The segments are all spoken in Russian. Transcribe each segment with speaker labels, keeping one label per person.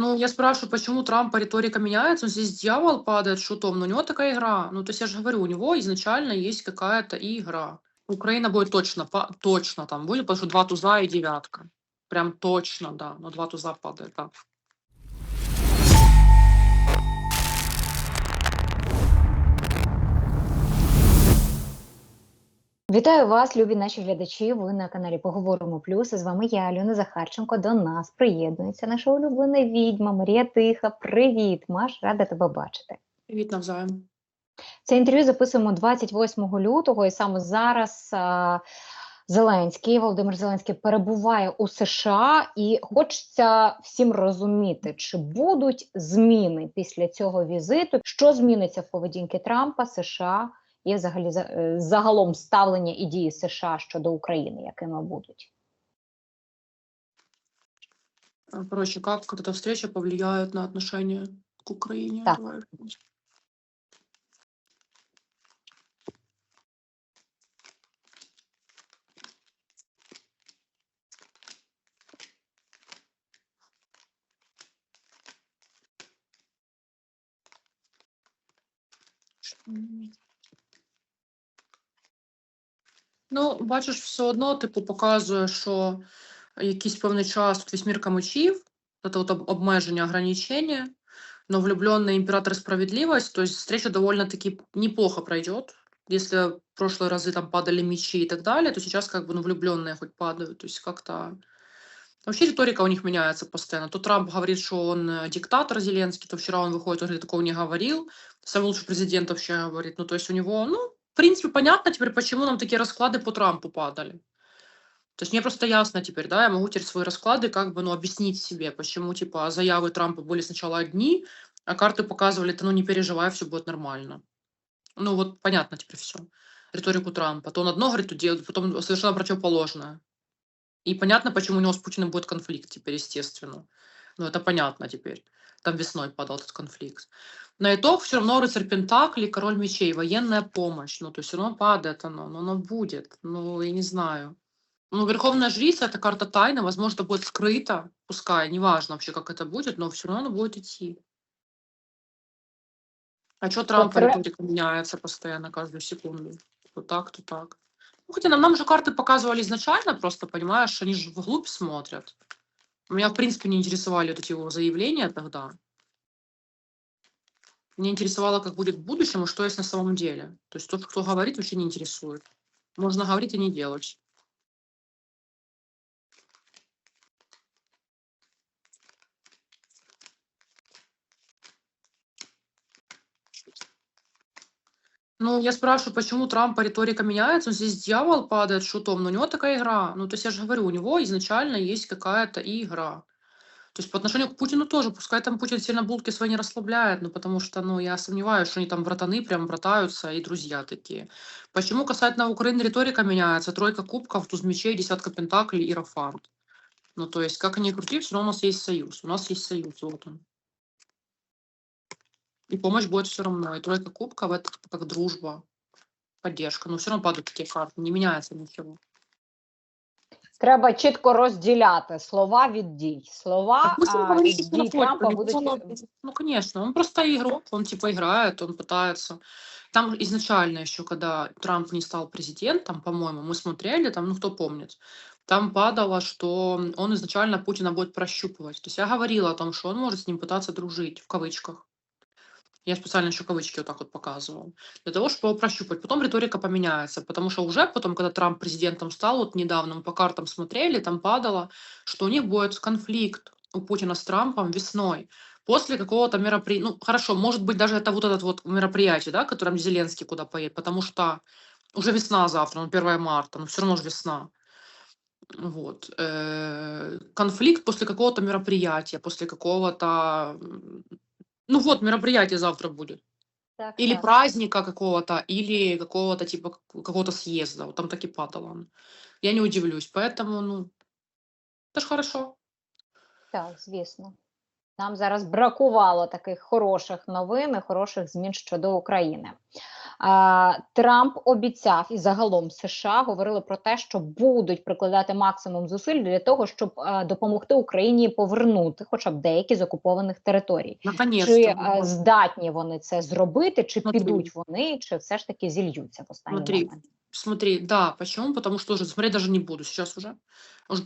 Speaker 1: Ну, я спрашиваю, почему Трампа риторика меняется? Ну, здесь дьявол падает шутом, но у него такая игра. Ну, то есть я же говорю, у него изначально есть какая-то игра. Украина будет точно, па- точно там будет, потому что два туза и девятка. Прям точно, да. Но два туза падает, да.
Speaker 2: Вітаю вас, любі наші глядачі. Ви на каналі Поговоримо Плюс. З вами я, Альона Захарченко. До нас приєднується наша улюблена відьма Марія Тиха. Привіт, Маш, рада тебе бачити.
Speaker 1: Привет навзаєм.
Speaker 2: Це інтерв'ю записуємо 28 лютого, і саме зараз а, Зеленський, Володимир Зеленський перебуває у США, і хочеться всім розуміти, чи будуть зміни після цього візиту, що зміниться в поведінки Трампа, США і взагалі за- е, загалом ставлення і дії США щодо України, якими будуть.
Speaker 1: Короче, как эта встреча повлияет на отношение к Украине?
Speaker 2: Так.
Speaker 1: Давай. Ну, бачиш, все одно, типу, показує, що якийсь певний час тут весь мір камичів, це от об- обмеження, ограничення, но влюбленный император и справедливость, то есть встреча довольно-таки неплохо пройдет. Если в прошлые разы там падали мечи и так далее, то сейчас как бы ну, влюбленные хоть падают. То есть как-то... Вообще риторика у них меняется постоянно. То Трамп говорит, что он э, диктатор Зеленский, то вчера он выходит, он говорит, такого не говорил. Самый лучший президент вообще говорит. Ну, то есть у него, ну, в принципе, понятно теперь, почему нам такие расклады по Трампу падали. То есть мне просто ясно теперь, да, я могу теперь свои расклады как бы, ну, объяснить себе, почему, типа, заявы Трампа были сначала одни, а карты показывали, то ну не переживай, все будет нормально. Ну вот понятно теперь все. Риторику Трампа. То он одно говорит, то делает, потом совершенно противоположное. И понятно, почему у него с Путиным будет конфликт теперь, естественно. Ну это понятно теперь. Там весной падал этот конфликт. На итог все равно рыцарь Пентакли, король мечей, военная помощь. Ну то есть все равно падает оно, но оно будет. Ну я не знаю. Ну, Верховная Жрица – это карта тайны, возможно, будет скрыта, пускай, неважно вообще, как это будет, но все равно оно будет идти. А что
Speaker 2: Конфер-
Speaker 1: риторика меняется постоянно, каждую секунду? То так, то так. Ну, хотя нам, нам же карты показывали изначально, просто, понимаешь, они же вглубь смотрят. Меня, в принципе, не интересовали вот эти его заявления тогда. Меня интересовало, как будет в будущем и что есть на самом деле. То есть тот, кто говорит, вообще не интересует. Можно говорить и не делать. Ну, я спрашиваю, почему Трампа риторика меняется? Ну, здесь дьявол падает шутом, но у него такая игра. Ну, то есть я же говорю, у него изначально есть какая-то игра. То есть по отношению к Путину тоже, пускай там Путин сильно булки свои не расслабляет, ну, потому что, ну, я сомневаюсь, что они там братаны прям братаются и друзья такие. Почему касательно Украины риторика меняется? Тройка кубков, туз мечей, десятка пентаклей и рафант. Ну, то есть, как они крути, все равно у нас есть союз. У нас есть союз, вот он. И помощь будет все равно. И тройка кубков это как дружба, поддержка. Но все равно падают такие карты, не меняется ничего.
Speaker 2: Треба чітко розділяти слова від дій. Слова
Speaker 1: Так пусть он
Speaker 2: а,
Speaker 1: говорит,
Speaker 2: від
Speaker 1: что
Speaker 2: дій
Speaker 1: находит,
Speaker 2: Трампа
Speaker 1: у него
Speaker 2: будуть
Speaker 1: оно- Ну, конечно, он просто игрок, он типа играет, он пытается. Там изначально еще, когда Трамп не стал президентом, по-моему, мы смотрели, там, ну, кто помнит, там падало, что он изначально Путина будет прощупывать. То есть я говорила о том, что он может с ним пытаться дружить, в кавычках. Я специально еще кавычки вот так вот показывал. Для того, чтобы его прощупать. Потом риторика поменяется, потому что уже потом, когда Трамп президентом стал, вот недавно мы по картам смотрели, там падало, что у них будет конфликт у Путина с Трампом весной после какого-то мероприятия. Ну, хорошо, может быть, даже это вот этот вот мероприятие, да, которым Зеленский куда поедет, потому что уже весна завтра, ну, 1 марта, но все равно же весна. Вот. Э, Конфликт после какого-то мероприятия, после какого-то... Ну вот, мероприятие завтра будет.
Speaker 2: Так,
Speaker 1: Или
Speaker 2: так.
Speaker 1: праздника какого-то, или какого-то типа какого-то съезда. Вот там так и падало. Я не удивлюсь. Поэтому, ну, это ж хорошо.
Speaker 2: Так, звісно. Нам зараз бракувало таких хороших новин, і хороших змін щодо України. Трамп обіцяв і загалом США говорили про те, що будуть прикладати максимум зусиль для того, щоб допомогти Україні повернути, хоча б деякі з окупованих територій. Чи е, здатні вони це зробити, чи
Speaker 1: Смотри.
Speaker 2: підуть вони, чи все ж таки зільються в останній
Speaker 1: Смотри.
Speaker 2: момент?
Speaker 1: Смотри, да, почему? Потому что уже смотреть даже не буду сейчас уже.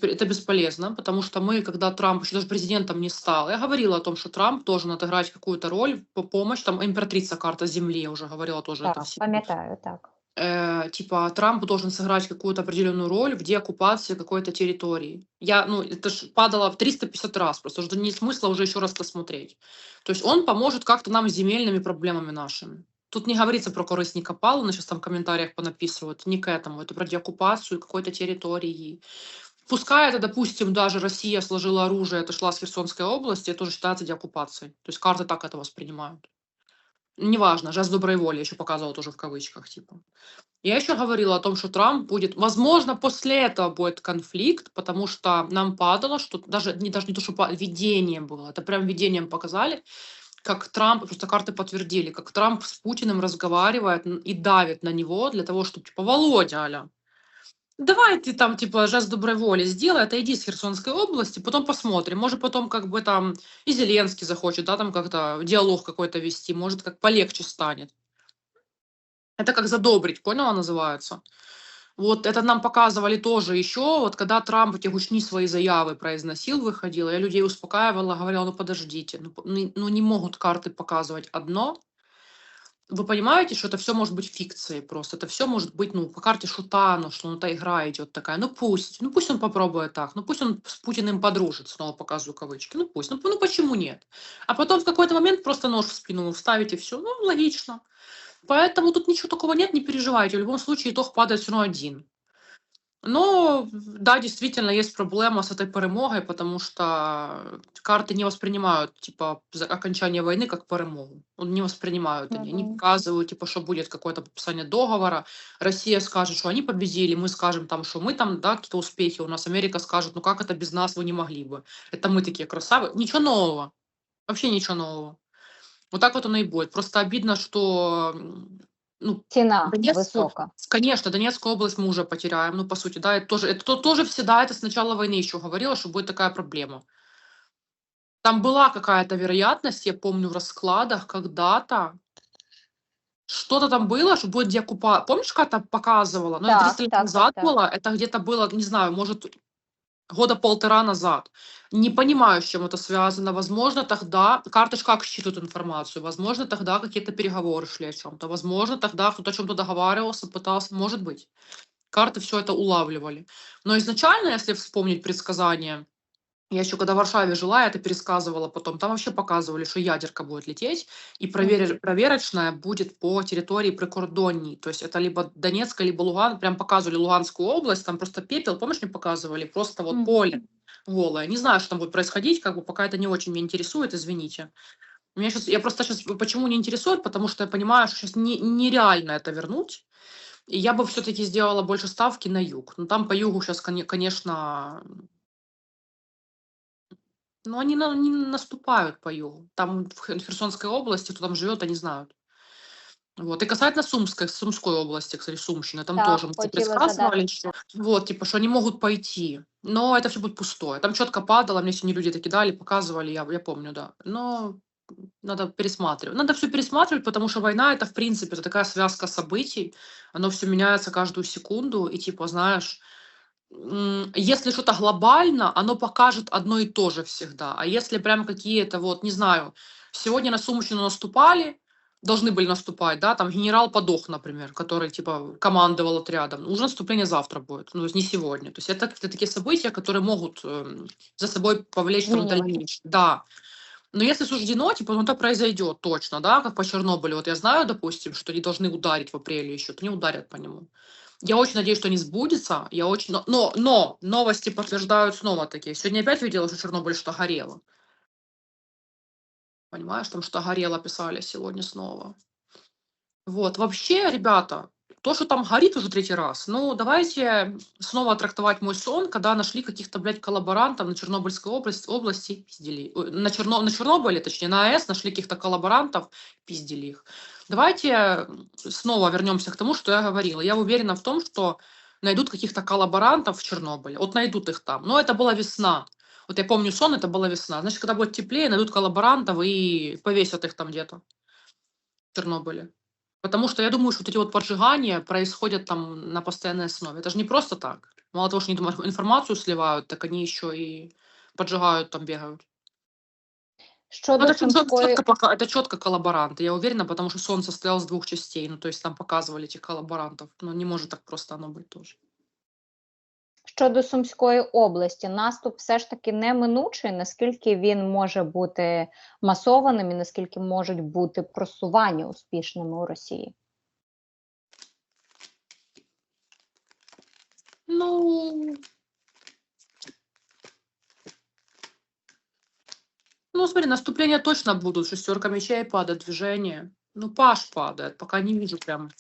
Speaker 1: Это бесполезно, потому что мы, когда Трамп еще даже президентом не стал, я говорила о том, что Трамп должен отыграть какую-то роль по помощь, там императрица карта земли, я уже говорила тоже это
Speaker 2: Так,
Speaker 1: все.
Speaker 2: пам'ятаю, так.
Speaker 1: Э, типа Трамп должен сыграть какую-то определенную роль в деоккупации какой-то территории. Я, ну, это ж падало в 350 раз, просто уже нет смысла уже еще раз посмотреть. То есть он поможет как-то нам с земельными проблемами нашими. Тут не говорится про корыстни копал, он сейчас там в комментариях понаписывают, не к этому, это про деоккупацию какой-то территории. Пускай это, допустим, даже Россия сложила оружие, отошла с Херсонской области, это тоже считается деоккупацией. То есть карты так это воспринимают. Неважно, жест доброй воли, еще показывала тоже в кавычках, типа. Я еще говорила о том, что Трамп будет, возможно, после этого будет конфликт, потому что нам падало, что даже не, даже не то, что видение было, это прям видением показали, как Трамп, просто карты подтвердили, как Трамп с Путиным разговаривает и давит на него для того, чтобы, типа, Володя, аля, давай ты там, типа, жест доброй воли сделай, отойди с Херсонской области, потом посмотрим, может, потом, как бы, там, и Зеленский захочет, да, там, как-то диалог какой-то вести, может, как полегче станет. Это как задобрить, поняла, называется? Вот это нам показывали тоже еще, вот когда Трамп эти гучни свои заявы произносил, выходил, я людей успокаивала, говорила, ну подождите, ну, ну, ну не могут карты показывать одно. Вы понимаете, что это все может быть фикцией просто, это все может быть, ну, по карте шута, ну, что ну, та игра идет такая, ну пусть, ну пусть он попробует так, ну пусть он с Путиным подружит, снова показываю кавычки, ну пусть, ну, ну почему нет? А потом в какой-то момент просто нож в спину и все, ну логично. Поэтому тут ничего такого нет, не переживайте. В любом случае итог падает все равно один. Но да, действительно есть проблема с этой перемогой, потому что карты не воспринимают типа за- окончание войны как перемогу. Ну, Не воспринимают они. Они
Speaker 2: Мгм.
Speaker 1: показывают, типа, что будет какое-то подписание договора. Россия скажет, что они победили, мы скажем там, что мы там, да, какие-то успехи у нас. Америка скажет, ну как это без нас вы не могли бы. Это мы такие красавы. Ничего нового. Вообще ничего нового. Вот так вот оно и будет. Просто обидно, что ну,
Speaker 2: Ціна
Speaker 1: Донецьку?
Speaker 2: висока.
Speaker 1: Конечно, Донецкую область мы уже потеряем, ну, по сути, да, это тоже, это то- тоже всегда, это с начала войны еще говорила, что будет такая проблема. Там была какая-то вероятность, я помню, в раскладах когда-то, что-то там было, что будет деоккупа... Помнишь, как-то показывала? Ну, это
Speaker 2: Так,
Speaker 1: 300 лет
Speaker 2: так, так,
Speaker 1: назад
Speaker 2: так.
Speaker 1: было, это где-то было, не знаю, может, года полтора назад. Не понимаю, с чем это связано. Возможно, тогда карты ж как считывают информацию. Возможно, тогда какие-то переговоры шли о чем-то. Возможно, тогда кто-то о чем-то договаривался, пытался. Может быть. Карты все это улавливали. Но изначально, если вспомнить предсказания, я еще когда в Варшаве жила, я это пересказывала потом. Там вообще показывали, что ядерка будет лететь, и проверь- проверочная будет по территории прикордонней. То есть это либо Донецкая, либо Луган. Прям показывали Луганскую область, там просто пепел, помнишь, мне показывали? Просто вот
Speaker 2: Мгм.
Speaker 1: поле голое. Не знаю, что там будет происходить, как бы пока это не очень меня интересует, извините. Меня щас, я просто сейчас почему не интересует, потому что я понимаю, что сейчас не, нереально это вернуть. И я бы все-таки сделала больше ставки на юг. Ну, там по югу сейчас, конечно, ну, они на- не наступают по югу. Там в Хер- Херсонской области, кто там живет, они знают. Вот. И касательно Сумской, Сумской области, кстати, Сумщины, там
Speaker 2: Так,
Speaker 1: тоже мы предсказывали, что вот, типа, что они могут пойти. Но это все будет пустое. Там четко падало, мне сегодня люди такие дали, показывали, я, я помню, да. Но надо пересматривать. Надо все пересматривать, потому что война это, в принципе, это такая связка событий. Оно все меняется каждую секунду. И, типа, знаешь, если что-то глобально, оно покажет одно и то же всегда. А если прям какие-то, вот, не знаю, сегодня на Сумщину наступали, должны были наступать, да, там генерал подох, например, который, типа, командовал отрядом. Уже наступление завтра будет, ну, то есть не сегодня. То есть это какие-то такие события, которые могут эм, за собой повлечь
Speaker 2: Изменять.
Speaker 1: дальнейшее. Да. Но если суждено, типа, ну, это произойдет точно, да, как по Чернобылю. Вот я знаю, допустим, что они должны ударить в апреле еще, то не ударят по нему. Я очень надеюсь, что не сбудется. Я очень... Но, но, но новости подтверждают снова такие. Сегодня опять видела, что Чернобыль что горело. Понимаешь, там что горело, писали сегодня снова. Вот, вообще, ребята, То, что там горит уже третий раз, ну, давайте снова трактовать мой сон, когда нашли каких-то, блядь, коллаборантов на Чернобыльской области, области пиздили. На, Черно, на Чернобыле, точнее, на АЭС нашли каких-то коллаборантов, пиздили их. Давайте м, снова вернемся к тому, что я говорила. Я уверена в том, что найдут каких-то коллаборантов в Чернобыле. Вот найдут их там. Но это была весна. Вот я помню сон, это была весна. Значит, когда будет теплее, найдут коллаборантов и повесят их там где-то в Чернобыле. Потому что я думаю, что вот эти вот поджигания происходят там на постоянной основе. Это же не просто так. Мало того, что они информацию сливают, так они еще и поджигают, там бегают. Ну,
Speaker 2: Щодо
Speaker 1: это, чёт-
Speaker 2: Сумської
Speaker 1: чётко пока- это четко коллаборанты, я уверена, потому что сон состоял из двух частей. Ну, то есть там показывали этих коллаборантов. Но не может так просто оно быть тоже.
Speaker 2: Щодо Сумської області, наступ все ж таки неминучий, наскільки він може бути масованим і наскільки можуть бути просування успішними у Росії?
Speaker 1: Ну, ну, смотри, наступления точно будут. Шестерка мечей падает, движение. Ну, Паш падает, пока не вижу прям.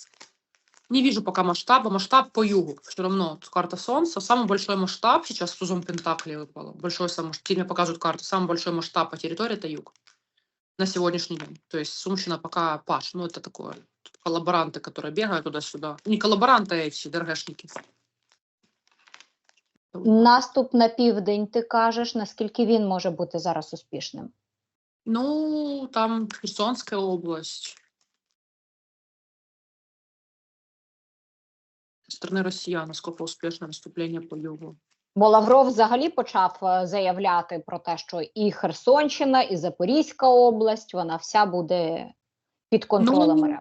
Speaker 1: Не вижу пока масштаба. Масштаб по югу. Все равно карта Солнца. Самый большой масштаб сейчас с тузом Пентакли выпало. Большой сам, теперь мне показывают карты. Самый большой масштаб по территории это юг. На сегодняшний день. То есть Сумщина пока Паш. Ну, это такое. Коллаборанты, которые бегают туда-сюда. Не коллаборанты, а эти ДРГшники.
Speaker 2: Наступ на південь, ти кажеш, наскільки він може бути зараз успішним?
Speaker 1: Ну, там Херсонская область. Со стороны россиян, насколько успешно наступление по югу.
Speaker 2: Бо Лавров взагалі почав е, заявляти про те, що і Херсонщина, і Запорізька область, вона вся буде під контролем
Speaker 1: Ну.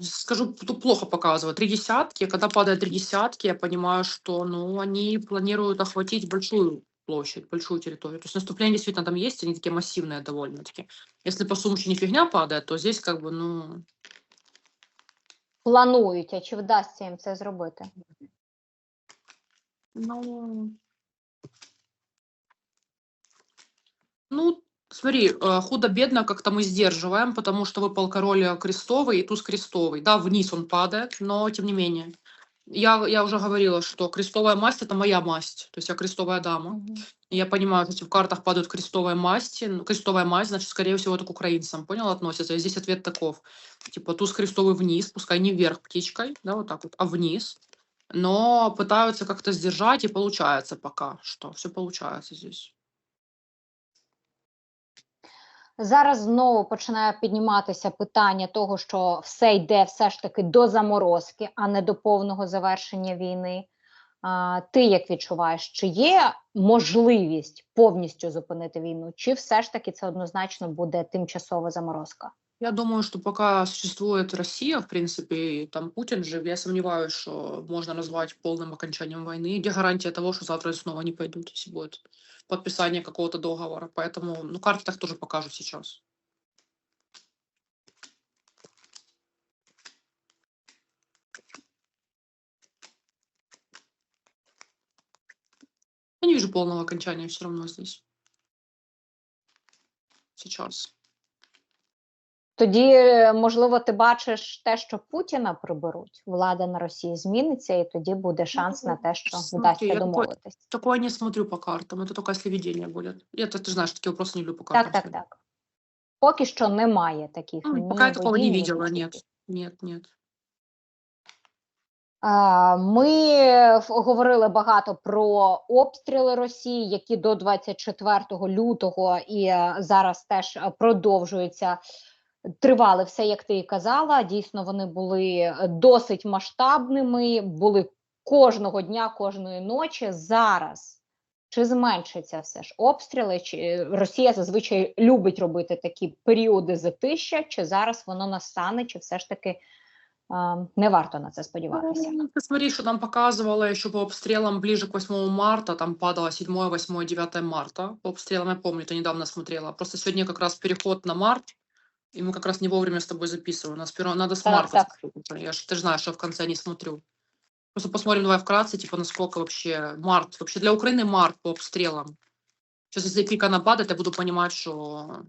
Speaker 1: Скажу, тут плохо показывают. Три десятки. Когда падает три десятки, я понимаю, что ну, они планируют охватить большую площадь, большую территорию. То есть наступление действительно там есть, они такие массивные довольно-таки. Если по Сумщине фигня падает, то здесь как бы, ну,
Speaker 2: Планують, а чи вдасться їм це зробити?
Speaker 1: Ну, ну, смотри, э, худо-бедно как-то мы сдерживаем, потому что выпал король э, крестовый и туз крестовый. Да, вниз он падает, но тем не менее. Я, я уже говорила, что крестовая масть – это моя масть, то есть я крестовая дама. И я понимаю, что если в картах падают крестовые масти, ну, крестовая масть, значит, скорее всего, это к украинцам, понял, относится. И здесь ответ таков. Типа, туз крестовый вниз, пускай не вверх птичкой, да, вот так вот, а вниз. Но пытаются как-то сдержать, и получается пока что. Все получается здесь.
Speaker 2: Зараз знову починає підніматися питання того, що все йде все ж таки до заморозки, а не до повного завершення війни. А, ти як відчуваєш, чи є можливість повністю зупинити війну, чи все ж таки це однозначно буде тимчасова заморозка?
Speaker 1: Я думаю, что пока существует Россия, в принципе, и там Путин жив, я сомневаюсь, что можно назвать полным окончанием войны. Где гарантия того, что завтра снова не пойдут, если будет подписание какого-то договора. Поэтому, ну, карты так тоже покажут сейчас. Я не вижу полного окончания все равно здесь. Сейчас.
Speaker 2: Тоді, е, можливо, ти бачиш те, що Путіна приберуть, влада на Росії зміниться, і тоді буде шанс на те, що
Speaker 1: смотри,
Speaker 2: вдасться
Speaker 1: я такой-
Speaker 2: домовитись.
Speaker 1: Такое не смотрю по картам. Это только если видение будет. Я, ты, ты знаешь, такие вопросы не люблю по
Speaker 2: Так,
Speaker 1: картам.
Speaker 2: так,
Speaker 1: смотреть.
Speaker 2: так. Поки що немає таких.
Speaker 1: Ну,
Speaker 2: ні
Speaker 1: пока я такого не
Speaker 2: воїн, ні
Speaker 1: видела,
Speaker 2: успіхів.
Speaker 1: нет. Нет, нет.
Speaker 2: А, Ми ф- говорили багато про обстріли Росії, які до 24 лютого і е, зараз теж е, продовжуються. Тривали все, як ти і казала. Дійсно, вони були е, досить масштабними, були кожного дня, кожної ночі. Зараз чи зменшиться все ж обстріли? Чи е, Росія зазвичай любить робити такі періоди затища? Чи зараз воно настане, чи все ж таки а, не варто на це сподіватися?
Speaker 1: Ну, Ты смотри, что нам показывало еще по обстрелам ближе к 8 марта, там падало 7, 8, 9 марта. По обстрелам я помню, это недавно смотрела. Просто сегодня как раз переход на март, И мы как раз не вовремя с тобой записываем. У нас перо- надо с марта.
Speaker 2: так.
Speaker 1: Я ж, ты же знаешь, что я в конце не смотрю. Просто посмотрим давай вкратце, типа, насколько вообще март. Вообще для Украины март по обстрелам. Сейчас, если пик она падает, я буду понимать, что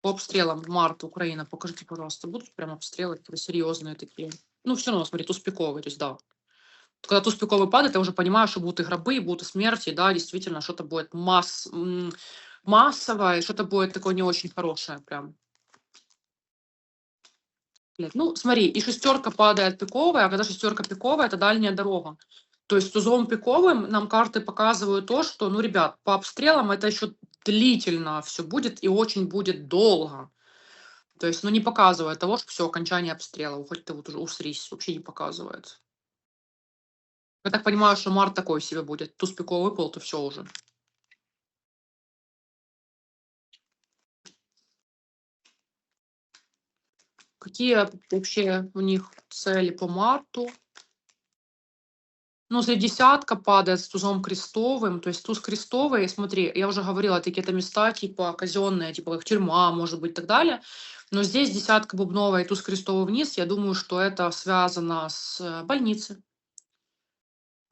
Speaker 1: по обстрелам март Украина, покажите, пожалуйста, будут прям обстрелы какие-то серьезные такие. Ну, все равно, смотри, туз пиковый, то есть да. Когда туз пиковый падает, я уже понимаю, что будут и гробы, и будут и смерти, да, действительно, что-то будет масс, м, массовое, и что-то будет такое не очень хорошее прям. Блядь, Ну, смотри, и шестерка падает пиковая, а когда шестерка пиковая, это дальняя дорога. То есть тузом пиковым нам карты показывают то, что, ну, ребят, по обстрелам это еще длительно все будет и очень будет долго. То есть, ну, не показывает того, что все, окончание обстрела, хоть ты вот уже усрись, вообще не показывает. Я так понимаю, что март такой себе будет. Туз пиковый выпал, то все уже. Какие вообще у них цели по марту? Ну, если десятка падает с тузом крестовым, то есть туз крестовый, смотри, я уже говорила, такие это места типа казенные, типа как тюрьма, может быть, и так далее. Но здесь десятка бубновая и туз крестовый вниз, я думаю, что это связано с э, больницей.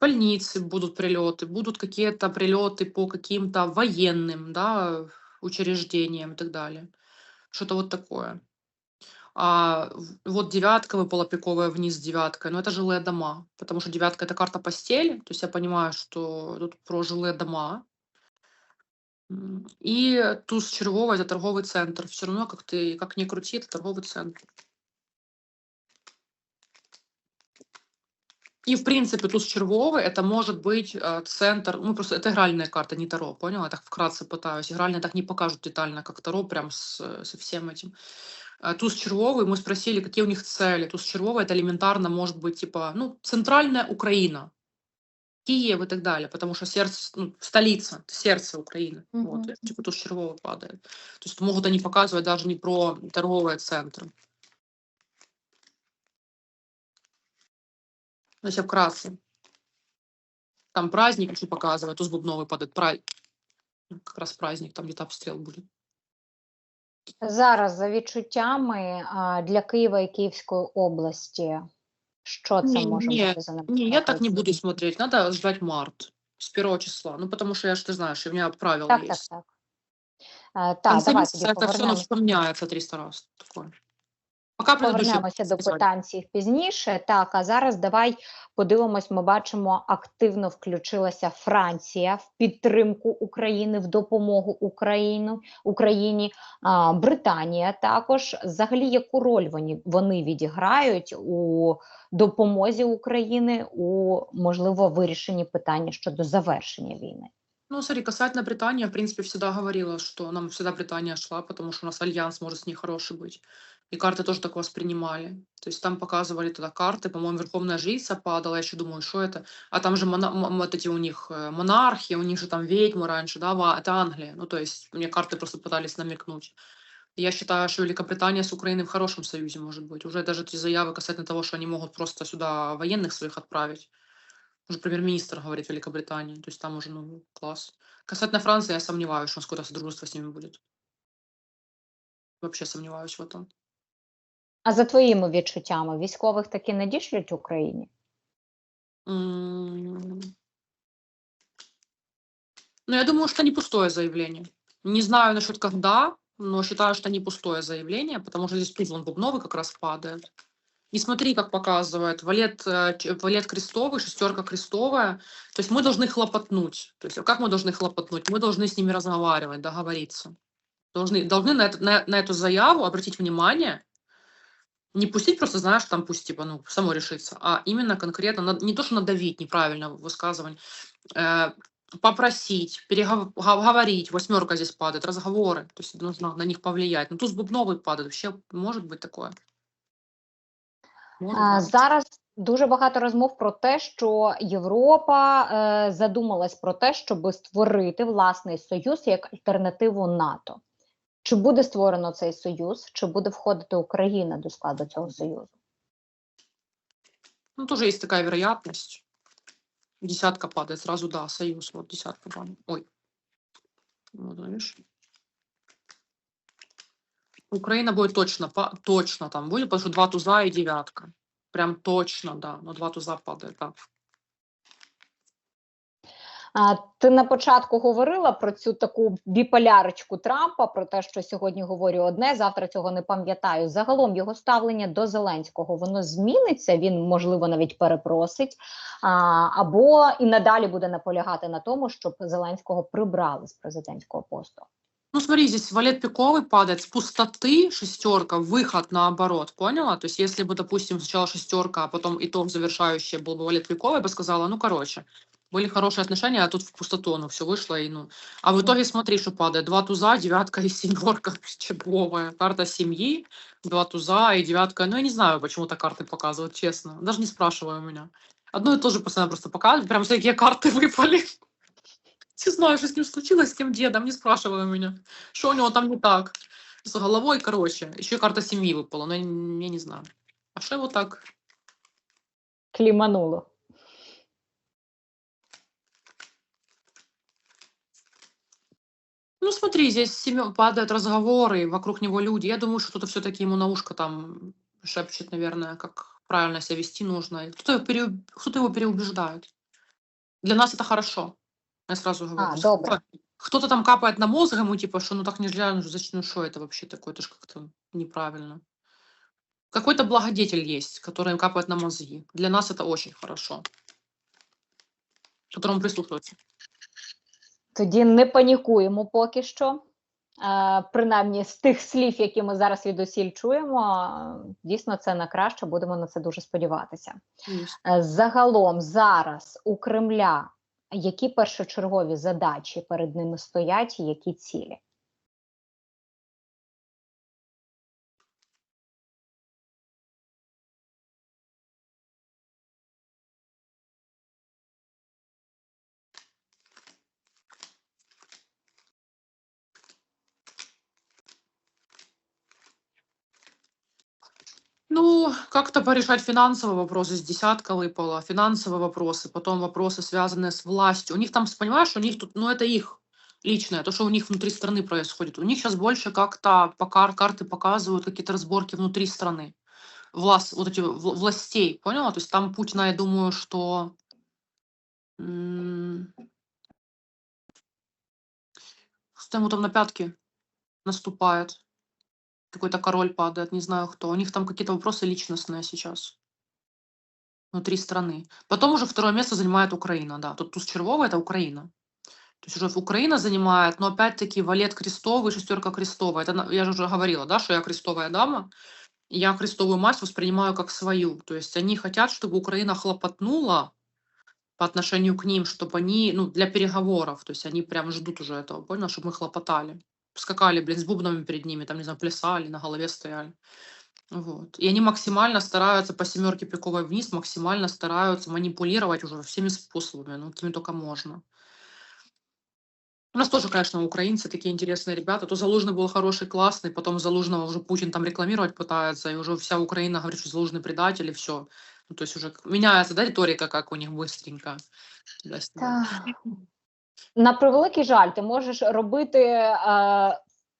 Speaker 1: Больницы будут прилеты, будут какие-то прилеты по каким-то военным, да, учреждениям и так далее. Что-то вот такое. А вот девятка выпала пиковая вниз девятка, но это жилые дома, потому что девятка это карта постели, то есть я понимаю, что тут про жилые дома. И туз червовый это торговый центр. Все равно, как ты, как ни крути, это торговый центр. И, в принципе, туз червовый это может быть э, центр, ну, просто это игральная карта, не Таро, поняла? Я так вкратце пытаюсь. Игральные так не покажут детально, как Таро, прям с, со всем этим. Э, Туз червовый, мы спросили, какие у них цели. Туз червовый это элементарно может быть, типа, ну, центральная Украина, Киев и так далее, потому что сердце, ну, столица, сердце Украины. Вот,
Speaker 2: Мгм.
Speaker 1: типа туз червовый падает. То есть могут они показывать даже не про торговые центры. Ну, если вкратце. Там праздник еще показывает, туз бубновый падает. Пра... Как раз праздник, там где-то обстрел будет.
Speaker 2: Зараз за відчуттями для Києва і Київської області, що це може бути за?
Speaker 1: Не, я так не буду смотреть. Надо ждать март с первого числа. Ну, потому что я ж, ты знаешь, у меня правила
Speaker 2: Так, так,
Speaker 1: есть.
Speaker 2: так. Е, Так,
Speaker 1: конце
Speaker 2: давай
Speaker 1: это все вспоминается 300 раз. Такое. Пока
Speaker 2: Повернемося до цих пізніше. Так, а зараз давай подивимось. Ми бачимо, активно включилася Франція в підтримку України, в допомогу Україну, Україні. А, Британія також. Взагалі, яку роль вони, вони відіграють у допомозі України у можливо вирішенні питання щодо завершення війни?
Speaker 1: Ну, смотри, касательно Британии, я, в принципе, всегда говорила, что нам всегда Британия шла, потому что у нас альянс может с ней хороший быть. И карты тоже так воспринимали. То есть там показывали тогда карты, по-моему, Верховная Жрица падала, я еще думаю, что это. А там же мона- вот эти у них э, монархи, у них же там ведьмы раньше, да, это Англия. Ну, то есть мне карты просто пытались намекнуть. Я считаю, что Великобритания с Украиной в хорошем союзе может быть. Уже даже эти заявы касательно того, что они могут просто сюда военных своих отправить. Уже премьер-министр говорит Великобритании. То есть там уже, ну, класс. Касательно Франции, я сомневаюсь, что у нас какое-то содружество с ними будет. Вообще сомневаюсь в этом.
Speaker 2: А за твоїми відчуттями, військових таки надішлють Україні?
Speaker 1: М. Ну, я думаю, что не пустое заявление. Не знаю насчет когда, но считаю, что не пустое заявление, потому что здесь туз он бубновый как раз падает. И смотри, как показывает валет, э, ч- валет крестовый, шестерка крестовая. То есть мы должны хлопотнуть. То есть а как мы должны хлопотнуть? Мы должны с ними разговаривать, договориться. Должны, должны на, это- на, на эту заяву обратить внимание, не пустить просто, знаешь, там пусть типа, ну, само решится, а именно конкретно, над- не то, что надавить, неправильно высказывание, э, попросить, переговорить, восьмерка здесь падает, разговоры, то есть нужно на них повлиять. Ну, туз бубновый падает, вообще может быть такое. Может
Speaker 2: А,
Speaker 1: быть.
Speaker 2: Зараз дуже багато розмов про те, що Європа е, задумалась про те, щоб створити власний союз як альтернативу НАТО. Чи буде створено цей союз, чи буде входити Україна до складу цього союзу?
Speaker 1: Ну, тоже есть такая вероятность. Десятка падает, сразу да, союз, вот десятка падает. Ой. Вот, видишь? Украина будет точно, па- точно там будет, потому что два туза и девятка. Прям точно, да, но два туза падает, да.
Speaker 2: А, ти на початку говорила про цю таку біполярочку Трампа, про те, що сьогодні говорю одне, завтра цього не пам'ятаю. Загалом його ставлення до Зеленського воно зміниться. Він можливо навіть перепросить, а, або і надалі буде наполягати на тому, щоб Зеленського прибрали з президентського посту.
Speaker 1: Ну, смотри, здесь валет пиковый падает с пустоты, шестерка, выход наоборот, поняла? То есть, если бы, допустим, сначала шестерка, а потом итог завершающий был бы валет пиковый, я бы сказала, ну, короче, были хорошие отношения, а тут в пустоту оно все вышло, и ну... А в итоге смотри, что падает. Два туза, девятка и семерка, червовая. Карта семьи, два туза и девятка. Ну, я не знаю, почему так карты показывают, честно. Даже не спрашивай у меня. Одно и то же постоянно просто показывают, прям всякие карты выпали. Не знаю, что с ним случилось, с тем дедом, не спрашивай меня. Что у него там не так? С головой, короче. Еще и карта семьи выпала, но я, я не знаю. А что его так?
Speaker 2: Клімануло.
Speaker 1: Ну, смотри, здесь семё- падают разговоры, вокруг него люди. Я думаю, что кто-то все-таки ему на ушко там шепчет, наверное, как правильно себя вести нужно. Кто-то его, переуб- кто-то его переубеждает. Для нас это хорошо. Я сразу говорю.
Speaker 2: А,
Speaker 1: кто- Кто-то там капает на мозг ему, типа, что ну так нельзя, ну зачем, ну что это вообще такое, это же как-то неправильно. Какой-то благодетель есть, который им капает на мозги. Для нас это очень хорошо. Которому прислушиваться.
Speaker 2: Тоді не панікуємо поки що. Принаймні з тих слів, які ми зараз відусіль чуємо, дійсно це на краще. Будемо на це дуже сподіватися.
Speaker 1: Есть.
Speaker 2: Е, Загалом зараз у Кремля які першочергові задачі перед ними стоять, і які цілі?
Speaker 1: Как-то порешать финансовые вопросы, с десятка выпало, финансовые вопросы, потом вопросы, связанные с властью. У них там, понимаешь, у них тут, ну это их личное, то, что у них внутри страны происходит. У них сейчас больше как-то по кар- карты показывают какие-то разборки внутри страны. Власть, вот эти вл- властей, поняла? То есть там Путина, я думаю, что что ему там на пятки наступает. Какой-то король падает, не знаю кто. У них там какие-то вопросы личностные сейчас внутри страны. Потом уже второе место занимает Украина, да. Тут туз червовый это Украина. То есть уже Украина занимает, но опять-таки валет крестовый, шестерка крестовая. Это я же уже говорила, да, что я крестовая дама. Я крестовую мать воспринимаю как свою. То есть они хотят, чтобы Украина хлопотнула по отношению к ним, чтобы они, ну, для переговоров, то есть они прям ждут уже этого, понял, чтобы мы хлопотали. Скакали, блин, с бубнами перед ними, там, не знаю, плясали, на голове стояли. Вот. И они максимально стараются по семерке пиковой вниз, максимально стараются манипулировать уже всеми способами, ну, какими только можно. У нас тоже, конечно, украинцы такие интересные ребята. То Залужный был хороший, классный, потом Залужного уже Путин там рекламировать пытается, и уже вся Украина говорит, что Залужный предатель, и все. Ну, то есть уже меняется, да, риторика, как у них быстренько. туда-сюда.
Speaker 2: На превеликий жаль, ти можеш робити е,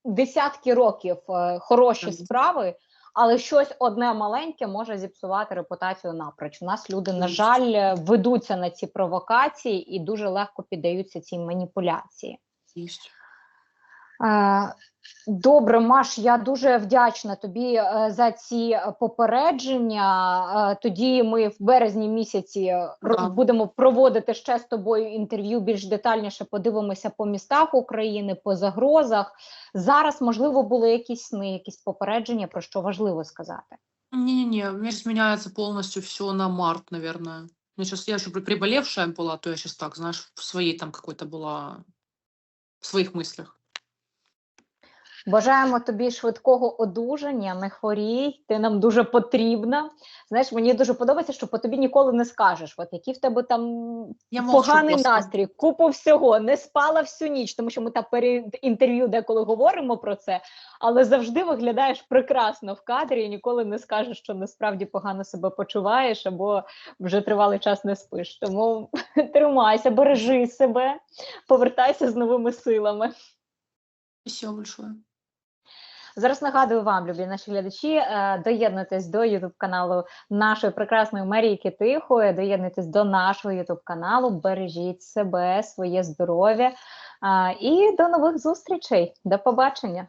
Speaker 2: десятки років е, хороші
Speaker 1: Мгм.
Speaker 2: справи, але щось одне маленьке може зіпсувати репутацію напроч. У нас люди, на жаль, е, ведуться на ці провокації і дуже легко піддаються цій маніпуляції. Е, Добре, Маш, я дуже вдячна тобі е, за ці е, попередження. Е, Тоді ми в березні місяці е, ро-
Speaker 1: Так.
Speaker 2: будемо проводити ще з тобою інтерв'ю більш детальніше. Подивимося по містах України, по загрозах. Зараз, можливо, були якісь сни, якісь попередження, про що важливо сказати.
Speaker 1: Не-не-не, у меня сейчас меняется полностью все на март, наверное. У меня сейчас, я еще приболевшая была, то я сейчас так, знаешь, в своей там какой-то была, в своих мыслях.
Speaker 2: Бажаємо тобі швидкого одужання, не хворій, ти нам дуже потрібна. Знаєш, мені дуже подобається, що по тобі ніколи не скажеш, от який в тебе там
Speaker 1: Я
Speaker 2: поганий
Speaker 1: просто.
Speaker 2: настрій, купу всього, не спала всю ніч, тому що ми там перед інтерв'ю деколи говоримо про це, але завжди виглядаєш прекрасно в кадрі і ніколи не скажеш, що насправді погано себе почуваєш або вже тривалий час не спиш. Тому тримайся, бережи себе, повертайся з новими силами.
Speaker 1: Спасибо большое.
Speaker 2: Зараз нагадую вам, любі наші глядачі, е, доєднуйтесь до Ютуб каналу нашої прекрасної Марійки Тихої. Доєднуйтесь до нашого Ютуб каналу. Бережіть себе, своє здоров'я. І до нових зустрічей. До побачення.